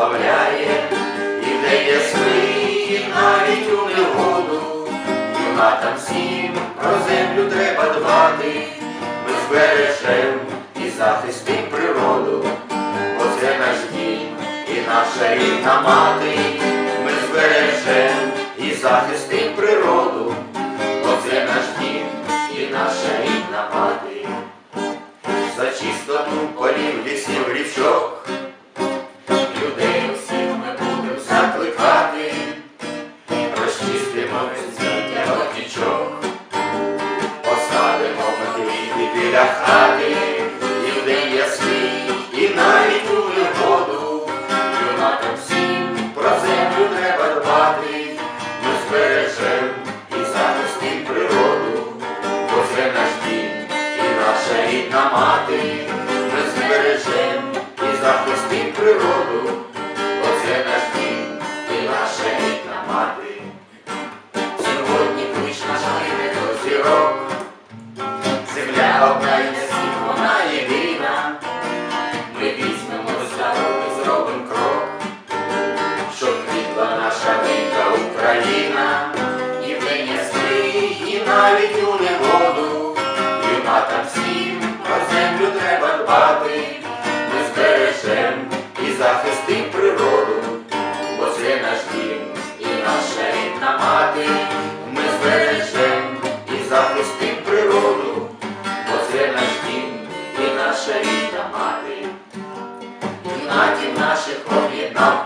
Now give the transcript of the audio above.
прославляє, і в день ясний, навіть у негоду, юнатам всім про землю треба дбати, ми збережем і захистим природу, бо це наш дім і наша рідна мати, ми збережем і захистим. Ми щоб наша ненька Україна, і в день ясний, і навіть у негоду, юнатам всім про землю треба дбати, ми збережем і захистим природу, бо це наш дім і наша рідна мати, ми збережем і захистим природу, бо це наш дім і наша рідна мати. і Юнатів наших об'єднав